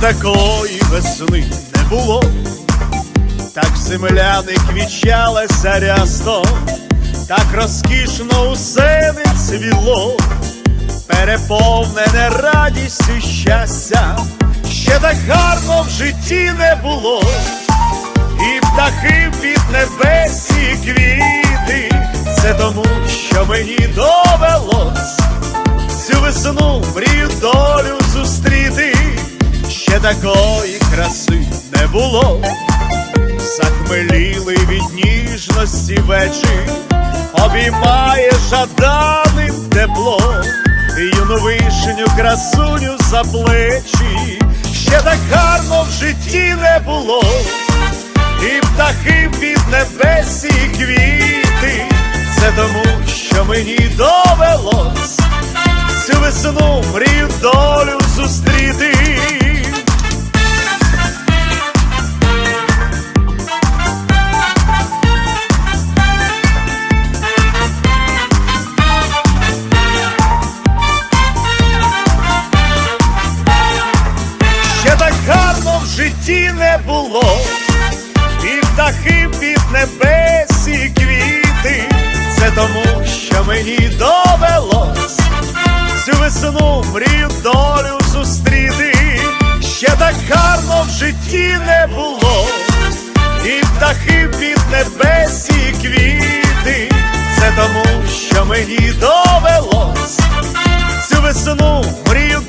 такої весни не було, так земля не квічалася рясно, так розкішно усе не цвіло, переповнене радістю і щастя, ще так гарно в житті не було, і птахи під небесі квіти, це тому, що мені довелось цю весну мрію долю такої краси не було, захмеліли від ніжності вечір, обіймає жаданим тепло, юну вишню красуню за плечі, ще так гарно в житті не було, і птахи під небесі квіти, це тому, що мені довелось. Цю весну мрію долю зустріти. Житті не було, і птахи під небесі квіти, це тому, що мені довелось цю весну мрію долю зустріти, ще так гарно в житті не було, і птахи під небесі квіти, це тому, що мені довелось цю весну мрію